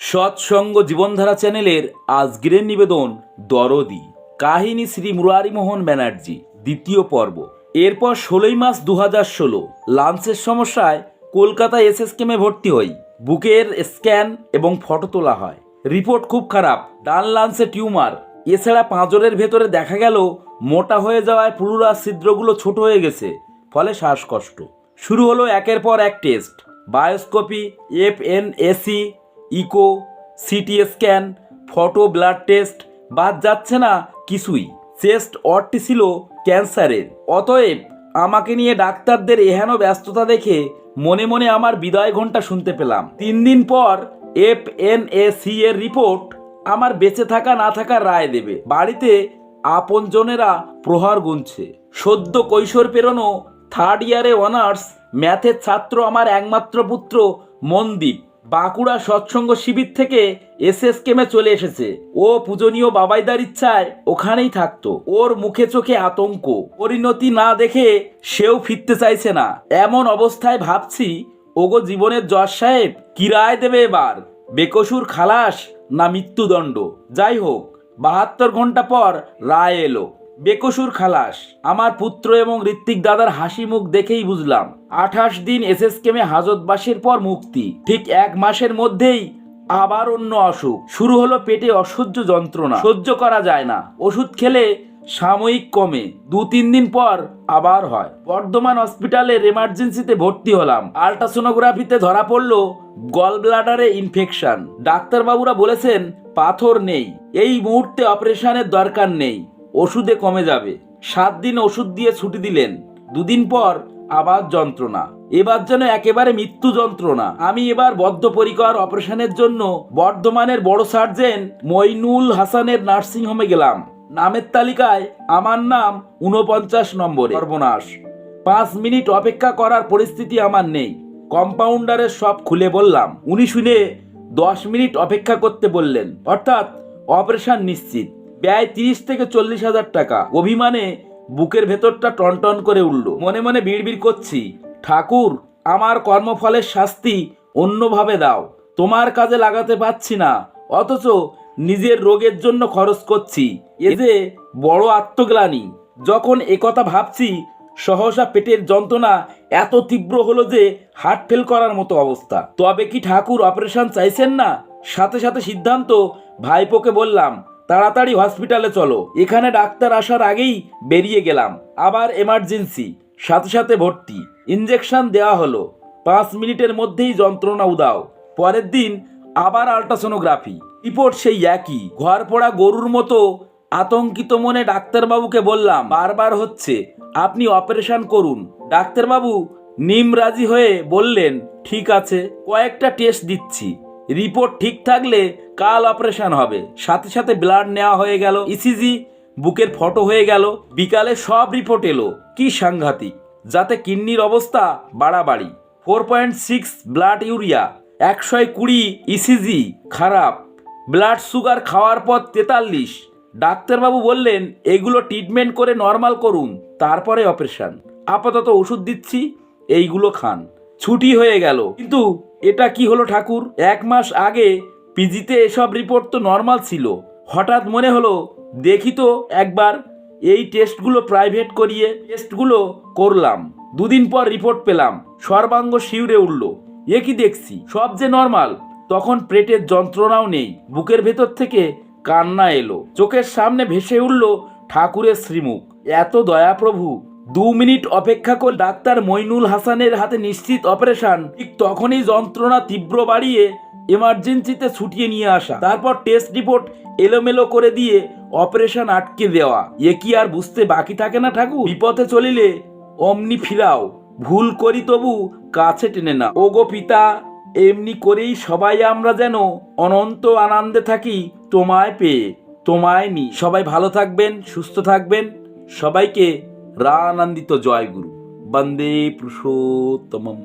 সৎসঙ্গ জীবনধারা চ্যানেলের আজকের নিবেদন, দরদি। কাহিনী শ্রী মুরারিমোহন ব্যানার্জি, দ্বিতীয় পর্ব। এরপর ষোলোই মাস দু হাজার ষোলো, লাঞ্চের সমস্যায় কলকাতা এসএসকেমে ভর্তি হই। বুকের স্ক্যান এবং ফটো তোলা হয়। রিপোর্ট খুব খারাপ, ডান লাঞ্চে টিউমার। এছাড়া পাঁজরের ভেতরে দেখা গেল, মোটা হয়ে যাওয়ায় পুরুরা ছিদ্রগুলো ছোট হয়ে গেছে, ফলে শ্বাসকষ্ট। শুরু হলো একের পর এক test. বায়োস্কোপি, F N AC echo, CT scan, photo blood test, বাদ যাচ্ছে না কিছুই। চেস্ট অটটি ছিল ক্যান্সারের। অতএব আমাকে নিয়ে ডাক্তারদের এহেন ব্যস্ততা দেখে মনে মনে আমার বিদায় ঘণ্টা শুনতে পেলাম। তিন দিন পর এফ এন এ সি এর রিপোর্ট আমার বেঁচে থাকা না থাকার রায় দেবে। বাড়িতে আপনজনেরা প্রহার গুনছে। সদ্য কৈশোর পেরোনো থার্ড ইয়ারে অনার্স ম্যাথের ছাত্র আমার একমাত্র পুত্র মনদীপ। বাঁকুড়া সৎসঙ্গ শিবির থেকে এসএস কেমে চলে এসেছে। ও পূজনীয় বাবাইদার ইচ্ছায় ওখানেই থাকতো। ওর মুখে চোখে আতঙ্ক। পরিণতি না দেখে সেও ফিরতে চাইছে না। এমন অবস্থায় ভাবছি, ওগো জীবনের জজ সাহেব, কি রায় দেবে এবার? বেকসুর খালাস না মৃত্যুদণ্ড? যাই হোক, বাহাত্তর ঘণ্টা পর রায় এলো। বেকসুর খালাস। আমার পুত্র এবং ঋত্বিক দাদার হাসি মুখ দেখেই বুঝলাম। আঠাশ দিন এসএস কেমে হাজতবাসের পর মুক্তি। ঠিক এক মাসের মধ্যেই আবার অন্য অসুখ। শুরু হলো পেটে অসহ্য যন্ত্রণা। সহ্য করা যায় না। ওষুধ খেলে সাময়িক কমে। দু তিন দিন পর আবার হয়। বর্ধমান হসপিটালের এমার্জেন্সিতে ভর্তি হলাম। আল্ট্রাসোনোগ্রাফিতে ধরা পড়ল গল ব্লাডারে ইনফেকশন। ডাক্তারবাবুরা বলেছেন, পাথর নেই। এই মুহূর্তে অপারেশনের দরকার নেই। ওষুধে কমে যাবে। সাত দিন ওষুধ দিয়ে ছুটি দিলেন। দুদিন পর আবার যন্ত্রণা। এবার যেন একেবারে মৃত্যু যন্ত্রণা। আমি এবার বদ্ধপরিকর অপারেশনের জন্য বর্ধমানের বড় সার্জেন মইনুল হাসানের নার্সিংহোমে গেলাম। নামের তালিকায় আমার নাম উনপঞ্চাশ নম্বরে। সর্বনাশ। পাঁচ মিনিট অপেক্ষা করার পরিস্থিতি আমার নেই। কম্পাউন্ডারের সব খুলে বললাম। উনি শুনে দশ মিনিট অপেক্ষা করতে বললেন। অর্থাৎ অপারেশন নিশ্চিত। ব্যয় তিরিশ থেকে চল্লিশ হাজার টাকা। অভিমানে বুকের ভেতরটা টনটন করে উঠল। মনে মনে বিড়বিড় করছি, ঠাকুর, আমার কর্মফলের শাস্তি অন্যভাবে দাও। তোমার কাজে লাগাতে পারছি না, অথচ নিজের রোগের জন্য খরচ করছি। এ যে বড় আত্মগ্লানি। যখন একথা ভাবছি, সহসা পেটের যন্ত্রণা এত তীব্র হলো যে হার্ট ফেল করার মতো অবস্থা। তবে কি ঠাকুর অপারেশন চাইছেন না? সাথে সাথে সিদ্ধান্ত ভাইপোকে বললাম তাড়াতাড়ি হসপিটালে চলো। এখানে ডাক্তার আসার আগেই বেরিয়ে গেলাম। আবার এমার্জেন্সি সাথে সাথে ভর্তি। ইঞ্জেকশন দেওয়া হলো। পাঁচ মিনিটের মধ্যেই যন্ত্রণা উদাও। পরের দিন আবার আল্ট্রাসোনোগ্রাফি রিপোর্ট সেই একই। ঘর পড়া গরুর মতো আতঙ্কিত মনে ডাক্তারবাবুকে বললাম, বারবার হচ্ছে। আপনি অপারেশন করুন। ডাক্তারবাবু নিম রাজি হয়ে বললেন, ঠিক আছে, কয়েকটা টেস্ট দিচ্ছি। রিপোর্ট ঠিক থাকলে কাল অপারেশন হবে। সাথে সাথে ব্লাড নেওয়া হয়ে গেল ইসিজি বুকের ফটো হয়ে গেল, বিকালে সব রিপোর্ট এলো। কি সাংঘাতিক, যাতে কিডনির অবস্থা বাড়াবাড়ি। Four point six blood urea, একশো কুড়ি ইসিজি খারাপ। ব্লাড সুগার খাওয়ার পর তেতাল্লিশ। ডাক্তারবাবু বললেন, এগুলো ট্রিটমেন্ট করে নর্মাল করুন, তারপরে অপারেশন। আপাতত ওষুধ দিচ্ছি, এইগুলো খান। ছুটি হয়ে গেল। কিন্তু এটা কি হলো ঠাকুর? এক মাস আগে পিজিতে এসব রিপোর্ট তো নর্মাল ছিল। হঠাৎ মনে হলো, দেখি তো একবার এই টেস্টগুলো প্রাইভেট করিয়ে টেস্টগুলো করলাম। দুদিন পর রিপোর্ট পেলাম, সর্বাঙ্গ শিউরে উঠল। এ কি দেখছি? সব যে নর্মাল তখন পেটের যন্ত্রণাও নেই। বুকের ভেতর থেকে কান্না এলো। চোখের সামনে ভেসে উঠল ঠাকুরের শ্রীমুখ। এত দয়া প্রভু দু মিনিট অপেক্ষা করে ডাক্তার মইনুল হাসানের হাতে নিশ্চিত অপারেশন। ঠিক তখনই যন্ত্রণা তীব্র বাড়িয়ে এমার্জেন্সিতে ছুটিয়ে নিয়ে আসা। তারপর টেস্ট রিপোর্ট এলোমেলো করে দিয়ে অপারেশন আটকে দেওয়া। এ কি আর বুঝতে বাকি থাকে না ঠাকুর? বিপথে চলিলে অমনি ফিরাও। ভুল করি তবু কাছে টেনে না ওগো পিতা, এমনি করেই সবাই আমরা যেন অনন্ত আনন্দে থাকি তোমায় পেয়ে, তোমায় নি সবাই ভালো থাকবেন, সুস্থ থাকবেন। সবাইকে রানন্দিত জয় গুরু বন্দে পুরুষোত্তমম